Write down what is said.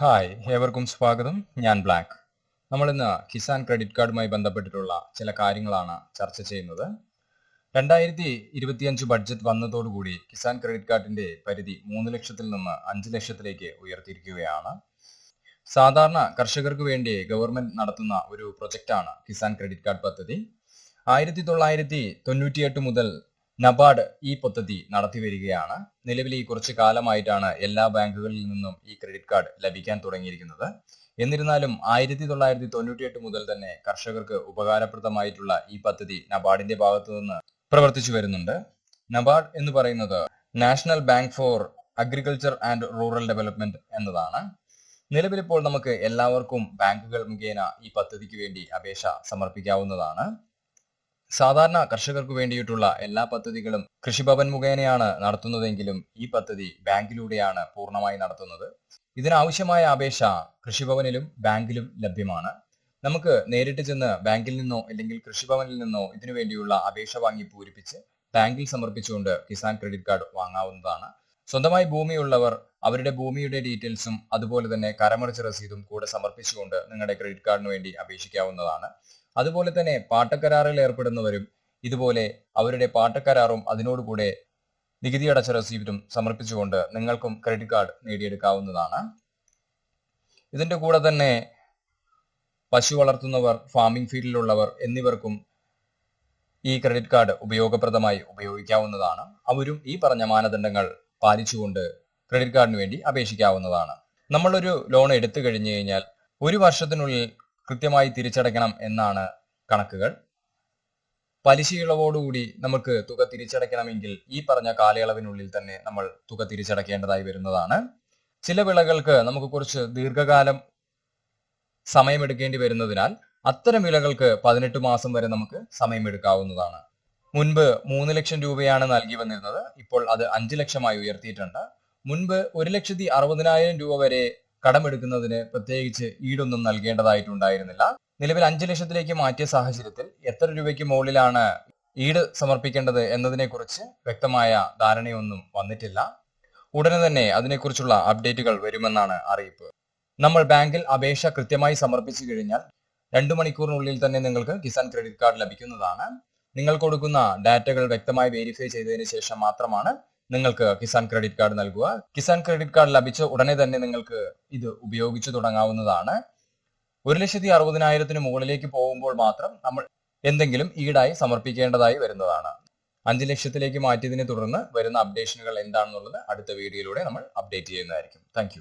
Hi ഏവർക്കും സ്വാഗതം. ഞാൻ ബ്ലാക്ക്. നമ്മൾ ഇന്ന് കിസാൻ ക്രെഡിറ്റ് കാർഡുമായി ബന്ധപ്പെട്ടിട്ടുള്ള ചില കാര്യങ്ങളാണ് ചർച്ച ചെയ്യുന്നത്. രണ്ടായിരത്തി ഇരുപത്തിയഞ്ച് ബഡ്ജറ്റ് വന്നതോടുകൂടി കിസാൻ ക്രെഡിറ്റ് കാർഡിന്റെ പരിധി മൂന്ന് ലക്ഷത്തിൽ നിന്ന് അഞ്ച് ലക്ഷത്തിലേക്ക് ഉയർത്തിയിരിക്കുകയാണ്. സാധാരണ കർഷകർക്ക് വേണ്ടി ഗവൺമെന്റ് നടത്തുന്ന ഒരു പ്രൊജക്റ്റാണ് കിസാൻ ക്രെഡിറ്റ് കാർഡ് പദ്ധതി. ആയിരത്തി തൊള്ളായിരത്തി തൊണ്ണൂറ്റിയെട്ട് മുതൽ നബാർഡ് ഈ പദ്ധതി നടത്തി വരികയാണ്. നിലവിൽ ഈ കുറച്ച് കാലമായിട്ടാണ് എല്ലാ ബാങ്കുകളിൽ നിന്നും ഈ ക്രെഡിറ്റ് കാർഡ് ലഭിക്കാൻ തുടങ്ങിയിരിക്കുന്നത്. എന്നിരുന്നാലും ആയിരത്തി തൊള്ളായിരത്തി തൊണ്ണൂറ്റിയെട്ട് മുതൽ തന്നെ കർഷകർക്ക് ഉപകാരപ്രദമായിട്ടുള്ള ഈ പദ്ധതി നബാർഡിന്റെ ഭാഗത്തു നിന്ന് പ്രവർത്തിച്ചു വരുന്നുണ്ട്. നബാർഡ് എന്ന് പറയുന്നത് national bank for agriculture and rural development എന്നതാണ്. നിലവിലിപ്പോൾ നമുക്ക് എല്ലാവർക്കും ബാങ്കുകൾ മുഖേന ഈ പദ്ധതിക്ക് വേണ്ടി അപേക്ഷ സമർപ്പിക്കാവുന്നതാണ്. സാധാരണ കർഷകർക്ക് വേണ്ടിയിട്ടുള്ള എല്ലാ പദ്ധതികളും കൃഷിഭവൻ മുഖേനയാണ് നടത്തുന്നതെങ്കിലും ഈ പദ്ധതി ബാങ്കിലൂടെയാണ് പൂർണമായി നടത്തുന്നത്. ഇതിനാവശ്യമായ അപേക്ഷ കൃഷിഭവനിലും ബാങ്കിലും ലഭ്യമാണ്. നമുക്ക് നേരിട്ട് ചെന്ന് ബാങ്കിൽ നിന്നോ അല്ലെങ്കിൽ കൃഷിഭവനിൽ നിന്നോ ഇതിനു വേണ്ടിയുള്ള അപേക്ഷ വാങ്ങി പൂരിപ്പിച്ച് ബാങ്കിൽ സമർപ്പിച്ചുകൊണ്ട് കിസാൻ ക്രെഡിറ്റ് കാർഡ് വാങ്ങാവുന്നതാണ്. സ്വന്തമായി ഭൂമിയുള്ളവർ അവരുടെ ഭൂമിയുടെ ഡീറ്റെയിൽസും അതുപോലെ തന്നെ കരമറിച്ച രസീതും കൂടെ സമർപ്പിച്ചുകൊണ്ട് നിങ്ങളുടെ ക്രെഡിറ്റ് കാർഡിന് വേണ്ടി അപേക്ഷിക്കാവുന്നതാണ്. അതുപോലെ തന്നെ പാട്ടക്കരാറിൽ ഏർപ്പെടുന്നവരും ഇതുപോലെ അവരുടെ പാട്ടക്കരാറും അതിനോടുകൂടെ നികുതി അടച്ച റെസീപ്റ്റും സമർപ്പിച്ചുകൊണ്ട് നിങ്ങൾക്കും ക്രെഡിറ്റ് കാർഡ് നേടിയെടുക്കാവുന്നതാണ്. ഇതിന്റെ കൂടെ തന്നെ പശു വളർത്തുന്നവർ ഫാമിംഗ് ഫീൽഡിലുള്ളവർ എന്നിവർക്കും ഈ ക്രെഡിറ്റ് കാർഡ് ഉപയോഗപ്രദമായി ഉപയോഗിക്കാവുന്നതാണ്. അവരും ഈ പറഞ്ഞ മാനദണ്ഡങ്ങൾ പാലിച്ചുകൊണ്ട് ക്രെഡിറ്റ് കാർഡിന് വേണ്ടി അപേക്ഷിക്കാവുന്നതാണ്. നമ്മളൊരു ലോൺ എടുത്തു കഴിഞ്ഞു കഴിഞ്ഞാൽ ഒരു വർഷത്തിനുള്ളിൽ കൃത്യമായി തിരിച്ചടയ്ക്കണം എന്നാണ് കണക്കുകൾ. പലിശ ഇളവോടുകൂടി നമുക്ക് തുക തിരിച്ചടയ്ക്കണമെങ്കിൽ ഈ പറഞ്ഞ കാലയളവിനുള്ളിൽ തന്നെ നമ്മൾ തുക തിരിച്ചടയ്ക്കേണ്ടതായി വരുന്നതാണ്. ചില വിളകൾക്ക് നമുക്ക് കുറച്ച് ദീർഘകാലം സമയമെടുക്കേണ്ടി വരുന്നതിനാൽ അത്തരം വിളകൾക്ക് പതിനെട്ട് മാസം വരെ നമുക്ക് സമയമെടുക്കാവുന്നതാണ്. മുൻപ് മൂന്ന് ലക്ഷം രൂപയാണ് നൽകി വന്നിരുന്നത്. ഇപ്പോൾ അത് അഞ്ച് ലക്ഷമായി ഉയർത്തിയിട്ടുണ്ട്. മുൻപ് ഒരു ലക്ഷത്തി അറുപതിനായിരം രൂപ വരെ കടമെടുക്കുന്നതിന് പ്രത്യേകിച്ച് ഈടൊന്നും നൽകേണ്ടതായിട്ടുണ്ടായിരുന്നില്ല. നിലവിൽ അഞ്ചു ലക്ഷത്തിലേക്ക് മാറ്റിയ സാഹചര്യത്തിൽ എത്ര രൂപയ്ക്ക് മുകളിലാണ് ഈട് സമർപ്പിക്കേണ്ടത് എന്നതിനെ കുറിച്ച് വ്യക്തമായ ധാരണയൊന്നും വന്നിട്ടില്ല. ഉടനെ തന്നെ അതിനെക്കുറിച്ചുള്ള അപ്ഡേറ്റുകൾ വരുമെന്നാണ് അറിയിപ്പ്. നമ്മൾ ബാങ്കിൽ അപേക്ഷ കൃത്യമായി സമർപ്പിച്ചു കഴിഞ്ഞാൽ രണ്ടു മണിക്കൂറിനുള്ളിൽ തന്നെ നിങ്ങൾക്ക് കിസാൻ ക്രെഡിറ്റ് കാർഡ് ലഭിക്കുന്നതാണ്. നിങ്ങൾ കൊടുക്കുന്ന ഡാറ്റകൾ വ്യക്തമായി വെരിഫൈ ചെയ്തതിന് ശേഷം മാത്രമാണ് നിങ്ങൾക്ക് കിസാൻ ക്രെഡിറ്റ് കാർഡ് നൽകുക. കിസാൻ ക്രെഡിറ്റ് കാർഡ് ലഭിച്ച ഉടനെ തന്നെ നിങ്ങൾക്ക് ഇത് ഉപയോഗിച്ചു തുടങ്ങാവുന്നതാണ്. ഒരു ലക്ഷത്തി അറുപതിനായിരത്തിന് മുകളിലേക്ക് പോകുമ്പോൾ മാത്രം നമ്മൾ എന്തെങ്കിലും ഈടായി സമർപ്പിക്കേണ്ടതായി വരുന്നതാണ്. അഞ്ച് ലക്ഷത്തിലേക്ക് മാറ്റിയതിനെ തുടർന്ന് വരുന്ന അപ്ഡേഷനുകൾ എന്താണെന്നുള്ളത് അടുത്ത വീഡിയോയിലൂടെ നമ്മൾ അപ്ഡേറ്റ് ചെയ്യുന്നതായിരിക്കും. താങ്ക്